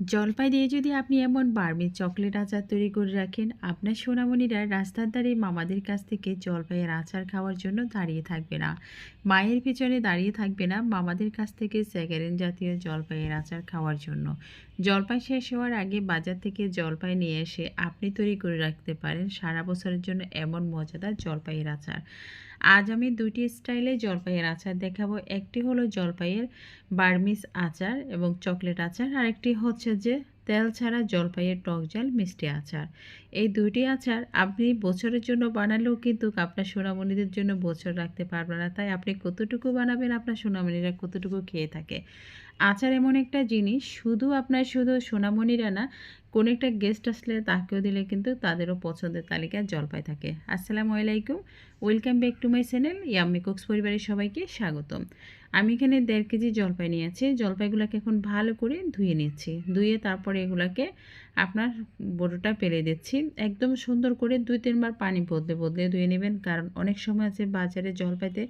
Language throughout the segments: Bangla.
জলপাই দিয়ে যদি আপনি এমন বার্মির চকলেট আচার তৈরি করে রাখেন, আপনার সোনামণিরা রাস্তার ধারে মামাদের কাছ থেকে জলপাইয়ের আচার খাওয়ার জন্য দাঁড়িয়ে থাকবে না। মায়ের পিছনে দাঁড়িয়ে থাকবে না মামাদের কাছ থেকে স্যাগারেন জাতীয় জলপাইয়ের আচার খাওয়ার জন্য। জলপাই শেষ হওয়ার আগে বাজার থেকে জলপাই নিয়ে এসে আপনি তৈরি করে রাখতে পারেন সারা বছরের জন্য এমন মজাদার জলপাইয়ের আচার। আজ আমি দুইটি স্টাইলে জলপাইয়ের আচার দেখাবো। একটি হলো জলপাইয়ের বার্মিস আচার এবং চকলেট আচার, আরেকটি হচ্ছে যে তেল ছাড়া জলপাইয়ের টক জাল মিষ্টি আচার। এই দুইটি আচার আপনি বছরের জন্য বানালেও কিন্তু আপনার সোনামণিদের জন্য বছর রাখতে পারবেন না। তাই আপনি কতটুকু বানাবেন আপনার সোনামণিরা কতটুকু খেয়ে থাকে। আচার এমন একটা জিনিস, শুধু আপনার শুধু সোনামণিরা না, কোনো একটা গেস্ট আসলে তাকেও দিলে কিন্তু তাদেরও পছন্দের তালিকায় জলপাই থাকে। আসসালামু আলাইকুম welcome back to my channel yummy cooks পরিবারের সবাইকে স্বাগতম। আমি এখানে দেড় কেজি জলপাই নিয়েছি জলপাইগুলোকে এখন ভালো করে ধুয়ে নিচ্ছি। ধুয়ে তারপরে এগুলাকে আপনার বড়োটা পেলে দিচ্ছি। একদম সুন্দর করে দুই তিনবার পানি বদলে বদলে ধুয়ে নেবেন, কারণ অনেক সময় আছে বাজারে জলপাইতে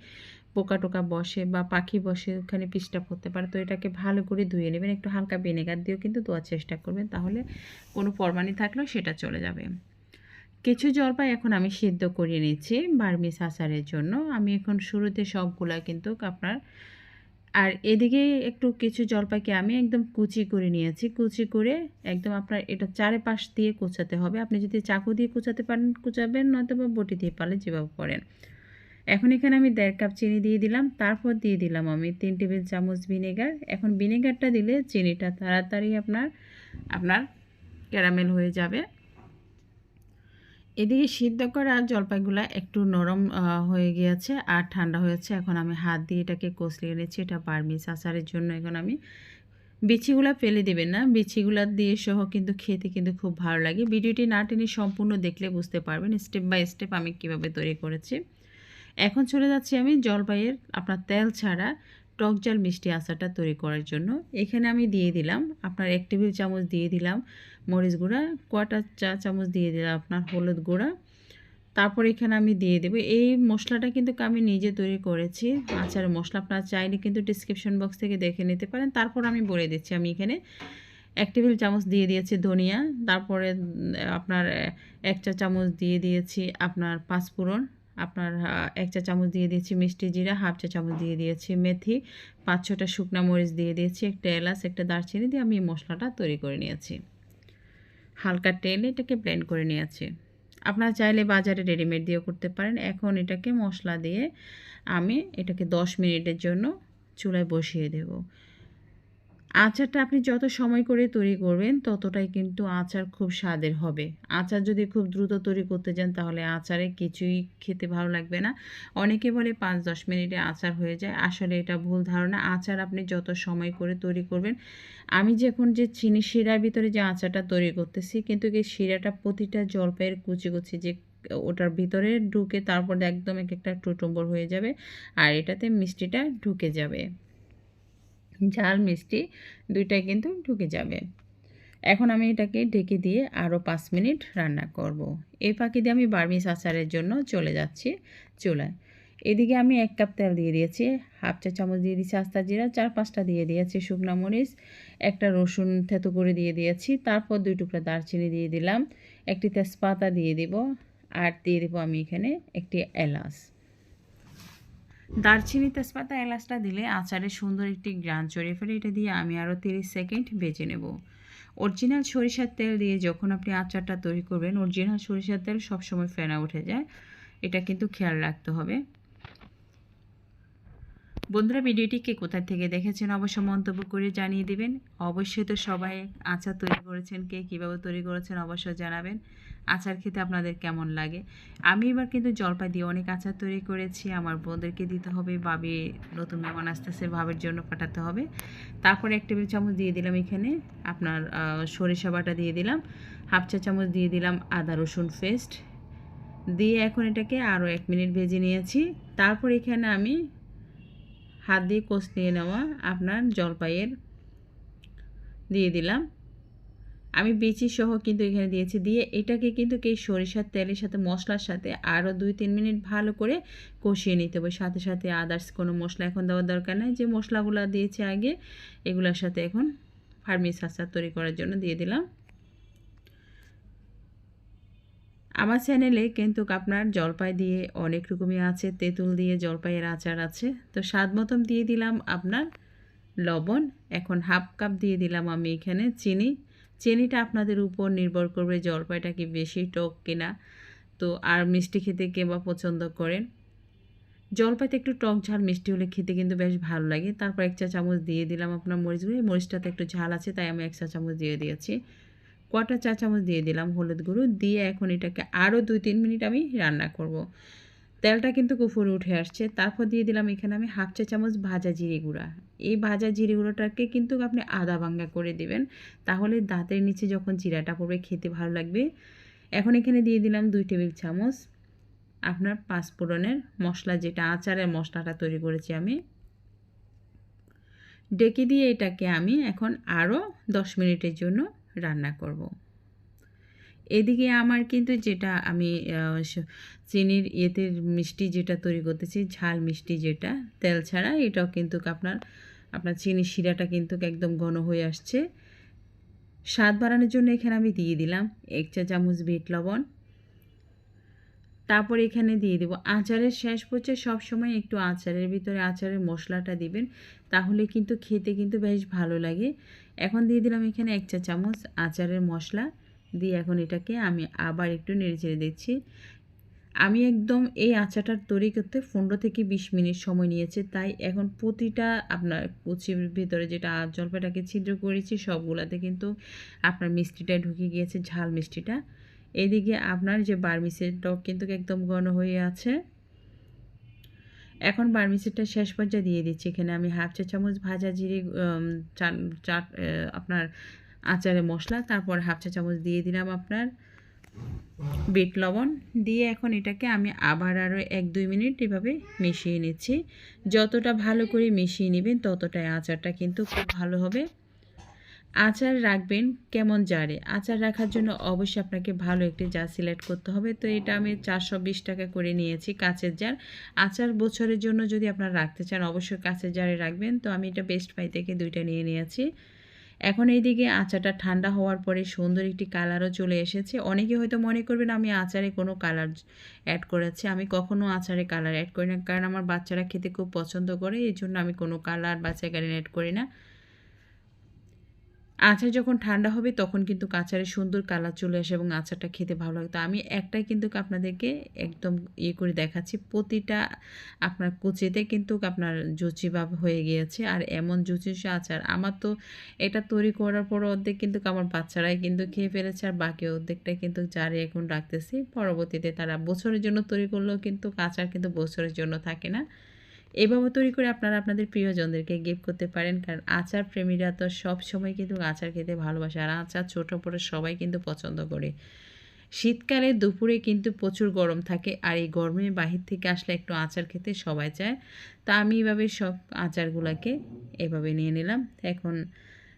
পোকা টোকা বসে বা পাখি বসে ওখানে পিসটা পড়তে পারে, তো এটাকে ভালো করে ধুয়ে নেবেন। একটু হালকা ভিনেগার দিয়েও কিন্তু ধোয়ার চেষ্টা করবেন, তাহলে কোনো পরমানি থাকলেও সেটা চলে যাবে। কিছু জলপাই এখন আমি সিদ্ধ করিয়ে নিচ্ছি বার্মিস আচারের জন্য। আমি এখন শুরুতে সবগুলা কিন্তু আপনার, আর এদিকে একটু কিছু জলপাইকে আমি একদম কুচি করে নিয়েছি। কুচি করে একদম আপনার এটা চারিপাশ দিয়ে কুচাতে হবে। আপনি যদি চাকু দিয়ে কুচাতে পারেন, কুচাবেন নয়তো বা বটি দিয়ে পারলে যেভাবে করেন। এখন এখানে আমি দেড় কাপ চিনি দিয়ে দিলাম, তারপর দিয়ে দিলাম আমি তিন টেবিল চামচ ভিনেগার। এখন ভিনেগারটা দিলে চিনিটা তাড়াতাড়ি আপনার আপনার ক্যারামেল হয়ে যাবে। এদিকে সিদ্ধ করা জলপাইগুলো একটু নরম হয়ে গিয়েছে আর ঠান্ডা হয়েছে। এখন আমি হাত দিয়ে এটাকে কষলিয়ে নিচ্ছি, এটা বার্মিস আচারের জন্য। এখন আমি বিচিগুলো ফেলে দেবেন না, বিচিগুলো দিয়ে সহ কিন্তু খেতে কিন্তু খুব ভালো লাগে। ভিডিওটি না টেনে সম্পূর্ণ দেখলে বুঝতে পারবেন, স্টেপ বাই স্টেপ আমি কীভাবে তৈরি করেছি। এখন চলে যাচ্ছি আমি জলপাইয়ের আপনার তেল ছাড়া টক জাল মিষ্টি আচারটা তৈরি করার জন্য। এখানে আমি দিয়ে দিলাম আপনার এক টেবিল চামচ দিয়ে দিলাম মরিচ গুঁড়া কটা চা চামচ দিয়ে দিলাম আপনার হলুদ গুঁড়া। তারপর এখানে আমি দিয়ে দেবো, এই মশলাটা কিন্তু আমি নিজে তৈরি করেছি। আচারের মশলা আপনার চাইলে কিন্তু ডিসক্রিপশন বক্স থেকে দেখে নিতে পারেন। তারপর আমি বলে দিচ্ছি, আমি এখানে এক টেবিল চামচ দিয়ে দিয়েছি ধনিয়া, তারপরে আপনার এক চা চামচ দিয়ে দিয়েছি আপনার পাঁচফোড়ন আপনার এক চা চামচ দিয়ে দিয়েছি মিষ্টি জিরা, হাফ চা চামচ দিয়ে দিয়েছি মেথি, পাঁচ ছটা শুকনা মরিচ দিয়ে দিয়েছি, একটা এলাচ, একটা দারচিনি দিয়ে আমি এই মশলাটা তৈরি করে নিয়েছি। হালকা তেলে এটাকে ব্লেন্ড করে নিয়েছি। আপনারা চাইলে বাজারে রেডিমেড দিয়েও করতে পারেন। এখন এটাকে মশলা দিয়ে আমি এটাকে দশ মিনিটের জন্য চুলায় বসিয়ে দেব। আচারটা আপনি যত সময় করে তৈরি করবেন, ততটাই কিন্তু আচার খুব স্বাদের হবে। আচার যদি খুব দ্রুত তৈরি করতে যান, তাহলে আচারে কিছুই খেতে ভালো লাগবে না। অনেকে বলে পাঁচ দশ মিনিটে আচার হয়ে যায়। আসলে এটা ভুল ধারণা। আচার আপনি যত সময় করে তৈরি করবেন, আমি যখন যে চিনি শিরার ভিতরে যে আচারটা তৈরি করতেছি, কিন্তু এই শিরাটা প্রতিটা জলপাইয়ের কুচি কুচি যে ওটার ভিতরে ঢুকে, তারপর একদম এক একটা টুটুম্বর হয়ে যাবে, আর এটাতে মিষ্টিটা ঢুকে যাবে। ঝাল, মিষ্টি দুইটাই কিন্তু ঢুকে যাবে। এখন আমি এটাকে ঢেকে দিয়ে আরও পাঁচ মিনিট রান্না করব। এই ফাঁকি দিয়ে আমি বার্মিস আচারের জন্য চলে যাচ্ছি চুলায়। এদিকে আমি এক কাপ তেল দিয়ে দিয়েছি, হাফ চা চামচ দিয়ে দিয়েছি আস্তা জিরা, চার পাঁচটা দিয়ে দিয়েছি শুকনো মরিচ, একটা রসুন থেতো করে দিয়ে দিয়েছি, তারপর দুই টুকরা দারচিনি দিয়ে দিলাম, একটি তেজপাতা দিয়ে দিব, আর দিয়ে দেবো আমি এখানে একটি এলাচ। দারচিনি তেজপাতা এলাচটা দিলে আচারে সুন্দর একটি গ্রান চড়িয়ে ফেলে, এটা দিয়ে আমি আরও তিরিশ সেকেন্ড বেজে নেব। অরিজিনাল সরিষার তেল দিয়ে যখন আপনি আচারটা তৈরি করবেন, অরিজিনাল সরিষার তেল সবসময় ফেনা উঠে যায়। এটা কিন্তু খেয়াল রাখতে হবে। বন্ধুরা, ভিডিওটি কে কোথা থেকে দেখেছেন অবশ্য মন্তব্য করে জানিয়ে দিবেন। অবশ্যই তো সবাই আচার তৈরি করেছেন, কে কীভাবে তৈরি করেছেন অবশ্যই জানাবেন। আচার খেতে আপনাদের কেমন লাগে? আমি এবার কিন্তু জলপাই দিয়ে অনেক আচার তৈরি করেছি। আমার বোনদেরকে দিতে হবে, ভাবি নতুন মেহমান আসতেছে, ভাবের জন্য পাঠাতে হবে। তারপরে এক টেবিল চামচ দিয়ে দিলাম এখানে আপনার সরিষা বাটা দিয়ে দিলাম। হাফ চা চামচ দিয়ে দিলাম আদা রসুন পেস্ট। দিয়ে এখন এটাকে আরও এক মিনিট ভেজে নিয়েছি। তারপর এখানে আমি হাত দিয়ে কষলিয়ে নেওয়া আপনার জলপাইয়ের দিয়ে দিলাম। আমি বিচি সহ কিন্তু এখানে দিয়েছি। দিয়ে এটাকে কিন্তু এই সরিষার তেলের সাথে, মশলার সাথে আরও দুই তিন মিনিট ভালো করে কষিয়ে নিতে হবে। সাথে সাথে আদার্স কোনো মশলা এখন দেওয়ার দরকার নেই। যে মশলাগুলো দিয়েছি আগে, এগুলোর সাথে এখন ফার্মিস আচার তৈরি করার জন্য দিয়ে দিলাম। আমার চ্যানেলে কিন্তু আপনার জলপাই দিয়ে অনেক রকমই আছে। তেঁতুল দিয়ে জলপাইয়ের আচার আছে। তো স্বাদ মতন দিয়ে দিলাম আপনার লবণ। এখন হাফ কাপ দিয়ে দিলাম আমি এখানে চিনি। চিনিটা আপনাদের উপর নির্ভর করবে জলপাইটা কি বেশি টক কিনা। তো আর মিষ্টি খেতে কে বা পছন্দ করেন? জলপাইতে একটু টক ঝাল, মিষ্টি হলে খেতে কিন্তু বেশ ভালো লাগে। তারপর এক চা চামচ দিয়ে দিলাম আপনার মরিচগুলো মরিচটাতে একটু ঝাল আছে, তাই আমি এক চা চামচ দিয়ে দিয়েছি। কটা চা চামচ দিয়ে দিলাম হলুদ গুঁড়ো, দিয়ে এখন এটাকে আরও দুই তিন মিনিট আমি রান্না করব। তেলটা কিন্তু কুফুরে উঠে আসছে। তারপর দিয়ে দিলাম এখানে আমি হাফ চা চামচ ভাজা জিরে গুঁড়া। এই ভাজা জিরে গুঁড়োটাকে কিন্তু আপনি আদা ভাঙ্গা করে দিবেন। তাহলে দাঁতের নিচে যখন জিরাটা পড়বে, খেতে ভালো লাগবে। এখন এখানে দিয়ে দিলাম দুই টেবিল চামচ আপনার পাঁচফোড়নের মশলা, যেটা আচারের মশলাটা তৈরি করেছি আমি। ডেকে দিয়ে এটাকে আমি এখন আরও দশ মিনিটের জন্য রান্না করব। এদিকে আমার কিন্তু যেটা আমি চিনির ইয়েতে মিষ্টি যেটা তৈরি করতেছি, ঝাল মিষ্টি যেটা, তেল ছাড়া, এটাও কিন্তু আপনার আপনার চিনির শিরাটা কিন্তু একদম ঘন হয়ে আসছে স্বাদ বাড়ানোর জন্য এখানে আমি দিয়ে দিলাম এক চা চামচ বিট লবণ তারপর এখানে দিয়ে দেবো আচারের শেষ পর্যায়ে সবসময় একটু আচারের ভিতরে আচারের মশলাটা দিবেন, তাহলে কিন্তু খেতে কিন্তু বেশ ভালো লাগে। এখন দিয়ে দিলাম এখানে এক চা চামচ আচারের মশলা, দিয়ে এখন এটাকে আমি আবার একটু নেড়ে চেড়ে দিচ্ছি। আমি একদম এই আচারটা তৈরি করতে পনেরো থেকে বিশ মিনিট সময় নিয়েছে, তাই এখন প্রতিটা আপনার কুচির ভিতরে যেটা জলপাইটাকে ছিদ্র করেছি সবগুলাতে কিন্তু আপনার মিষ্টিটা ঢুকে গিয়েছে, ঝাল মিষ্টিটা। এদিকে আপনার যে বার্মিসের টক কিন্তু একদম ঘন হয়ে আছে। এখন বার্মিসেরটা শেষ পর্যায়ে দিয়ে দিচ্ছি। এখানে আমি হাফ চা চামচ ভাজা জিরে চাট আপনার আচারে মশলা, তারপর হাফ চা চামচ দিয়ে দিলাম আপনার বিট লবণ। দিয়ে এখন এটাকে আমি আবার আরও এক, দুই মিনিট এভাবে মিশিয়ে নিচ্ছি। যতটা ভালো করে মিশিয়ে নেবেন ততটাই আচারটা কিন্তু খুব ভালো হবে। আচার রাখবেন কেমন জারে? আচার রাখার জন্য অবশ্যই আপনাকে ভালো একটি জার সিলেক্ট করতে হবে। তো এটা আমি চারশো বিশ টাকা করে নিয়েছি কাঁচের জার। আচার বছরের জন্য যদি আপনারা রাখতে চান, অবশ্যই কাঁচের জারে রাখবেন। তো আমি এটা বেস্ট পাই থেকে দুইটা নিয়ে নিয়েছি। এখন এইদিকে আচারটা ঠান্ডা হওয়ার পরে সুন্দর একটি কালারও চলে এসেছে। অনেকে হয়তো মনে করবেন আমি আচারে কোনো কালার অ্যাড করেছি। আমি কখনো আচারে কালার অ্যাড করি না। কারণ আমার বাচ্চারা খেতে খুব পছন্দ করে। এই জন্য আমি কোনো কালার বা চেকারিন অ্যাড করি না। আচার যখন ঠান্ডা হবে, তখন কিন্তু আচারের সুন্দর কালার চলে আসে এবং আচারটা খেতে ভালো লাগে। তো আমি একটাই কিন্তু আপনাদেরকে একদম ইয়ে করে দেখাচ্ছি। প্রতিটা আপনার কুচিতে কিন্তু আপনার জুচিভাব হয়ে গিয়েছে আর এমন জুচি আচার। আমার তো এটা তৈরি করার পর অর্ধেক কিন্তু আমার বাচ্চারাই কিন্তু খেয়ে ফেলেছে আর বাকি অর্ধেকটাই কিন্তু জারে এখন রাখতেছি। পরবর্তীতে তারা বছরের জন্য তৈরি করলেও কিন্তু আচার কিন্তু বছরের জন্য থাকে না। এভাবে তৈরি করে আপনারা আপনাদের প্রিয়জনদেরকে গিফট করতে পারেন, কারণ আচার প্রেমীরা তো সব সময় কিন্তু আচার খেতে ভালোবাসে, আর আচার ছোটো বড়ো সবাই কিন্তু পছন্দ করে। শীতকালে দুপুরে কিন্তু প্রচুর গরম থাকে, আর এই গরমে বাহির থেকে আসলে একটু আচার খেতে সবাই চায়। তা আমি এভাবে সব আচারগুলোকে এভাবে নিয়ে নিলাম। এখন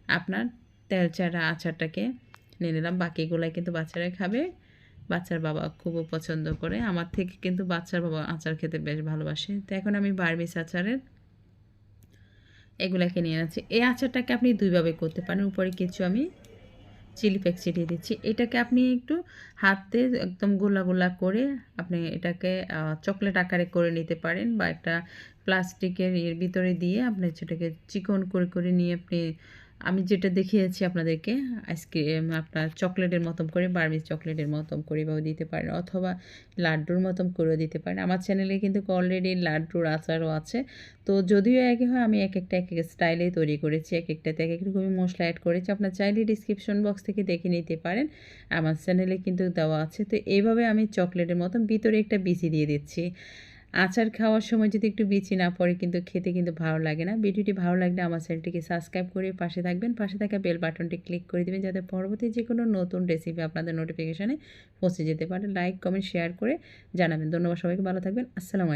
আপনার তেল চারা আচারটাকে নিয়ে নিলাম, বাকিগুলাই কিন্তু বাচ্চারা খাবে। বাচ্চার বাবা খুব পছন্দ করে। আমার থেকে কিন্তু বাচ্চার বাবা আচার খেতে বেশ ভালোবাসে। তো এখন আমি বার্মিস আচারের এগুলাকে নিয়ে আছি এই আচারটাকে আপনি দুইভাবে করতে পারেন। উপরে কিছু আমি চিলি প্যাক ছিটিয়ে দিচ্ছি। এটাকে আপনি একটু হাতে একদম গোলা গোলা করে আপনি এটাকে চকলেট আকারে করে নিতে পারেন বা একটা প্লাস্টিকের এর ভিতরে দিয়ে আপনি সেটাকে চিকন করে করে নিয়ে আপনি আমি যেটা দেখিয়েছি আপনাদেরকে, আইসক্রিম আপনার চকলেটের মতন করে, বার্মিজ চকলেটের মতন করে বা দিতে পারেন অথবা লাড্ডুর মতন করেও দিতে পারেন। আমার চ্যানেলে কিন্তু অলরেডি লাড্ডুর আচারও আছে। তো যদিও একই হয়, আমি এক একটা, এক এক স্টাইলে তৈরি করেছি, এক একটাতে এক এক রকমই মশলা অ্যাড করেছি। আপনার চাইলে ডিসক্রিপশন বক্স থেকে দেখে নিতে পারেন। আমার চ্যানেলে কিন্তু দেওয়া আছে। তো এইভাবে আমি চকলেটের মতন ভিতরে একটা বিচি দিয়ে দিচ্ছি। আচার খাওয়ার সময় যদি একটু বিচি না পড়ে, কিন্তু খেতে কিন্তু ভালো লাগে না। ভিডিওটি ভালো লাগলে আমার চ্যানেলটিকে সাবস্ক্রাইব করে পাশে থাকবেন। পাশে থাকা বেল বাটনটি ক্লিক করে দেবেন, যাতে পরবর্তী যে কোনো নতুন রেসিপি আপনাদের নোটিফিকেশানে পৌঁছে যেতে পারে। লাইক কমেন্ট শেয়ার করে জানাবেন। ধন্যবাদ সবাইকে, ভালো থাকবেন। আসসালামু